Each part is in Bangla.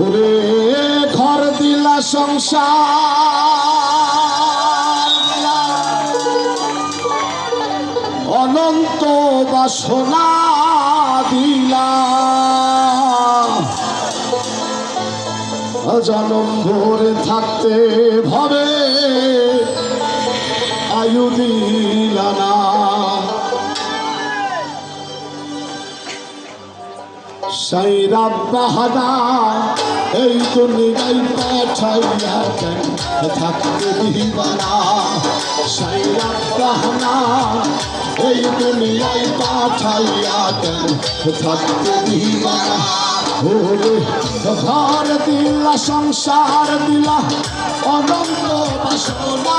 ওরে ঘর দিলা সংসার অনন্ত বাসনা দিলা। জনম ভরে থাকতে ভবে, আয়ু দিলা না। বাহাদা এই দুনিয়ায় পাঠাইয়া কেন থাকতে দিবানা সাইরা বাহানা এই দুনিয়ায় পাঠাইয়া কেন থাকতে দিবানা ওরে, ঘর দিলা, সংসার দিলা, অনন্ত বাসনা।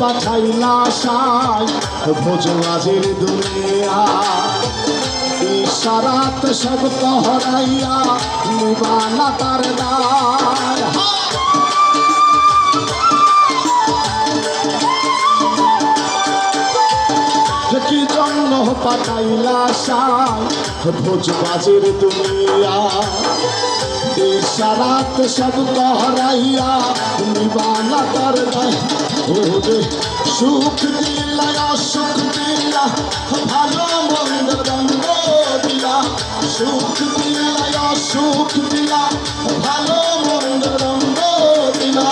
পাঠাইলা সাই। ভোজবাজির দুনিয়া। ইশারাত সব তহরাইয়া নিবানা তার দায়। কি জন্য পাঠাইলা সাই? ভোজবাজির দুনিয়া। ইশারাত সব তহরাইয়া নিবানা তার দায় ওরে সুখ দিলা অসুখ দিলা ভালো মন্দ রঙ্গ দিলা সুখ দিলা অসুখ দিলা ভালো মন্দ রঙ্গ দিলা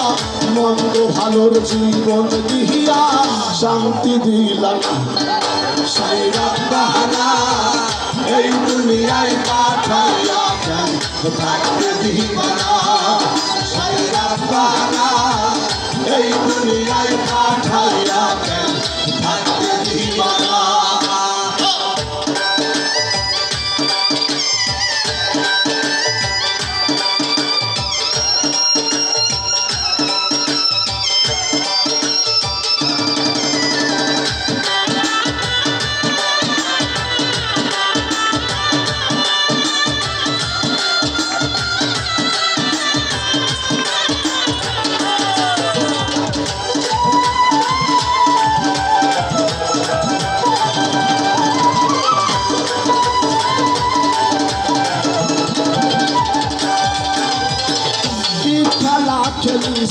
মন্দ ভালোর জীবন দিহিয়া, শান্তি দিলা সাইরা বাহানা এই দুনিয়ায় পাঠাইয়া কেন থাকতে দিবানা সাইরা পানা এই দুনিয়ায় পাঠাইয়া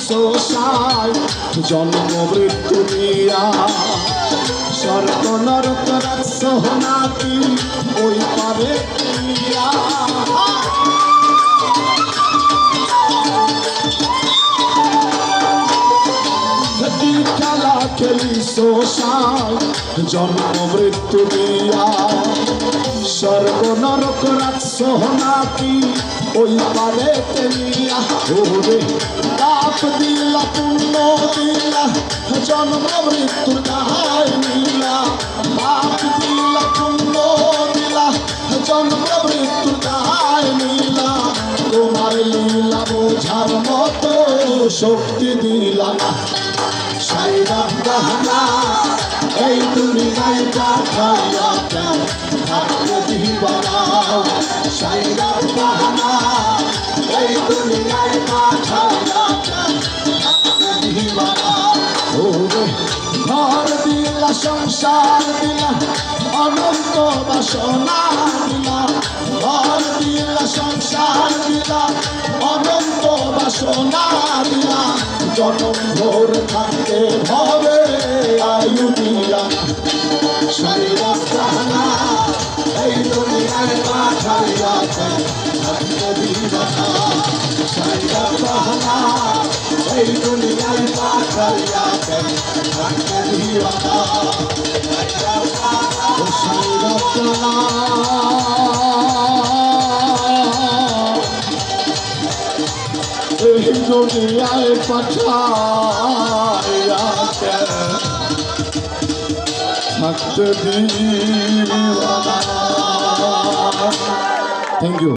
খেলি সোসাই জন্ম মৃত্যু নিয়া। স্বর্গ নরক রাজসহ নাকি ওই পারে খেলা খেলি সোসাই জন্ম মৃত্যু স্বর্গ নরক রাজসহ নাকি ওই পারে নিয়া ওরে দিলা পুণ্য দিলা জন্ম মৃত্যুর দায় নিলা পাপ দিলা পুণ্য দিলা জন্ম মৃত্যুর দায় নিলা তোমার লীলা বোঝার মতো শক্তি দিলা না সাইরাম গাহনা এই দুনিয়ায় পাঠাইয়া কেন থাকতে দিবানা সংসার দিলা, অনন্ত বাসনা দিলা, ঘর দিলা, সংসার দিলা, অনন্ত বাসনা দিলা। জনম ভোর থাকতে হবে, আয়ু দিলা। শরীর প্রাণা এই দুনিয়ায় পাঠাইয়া এই দুনিয়ায় পাঠাইয়া থাকতে দিওয়ানা ও সাইরা তহনা এই দুনিয়ায় পাঠাইয়া কেন থাকতে দিওয়ানা থ্যাংক ইউ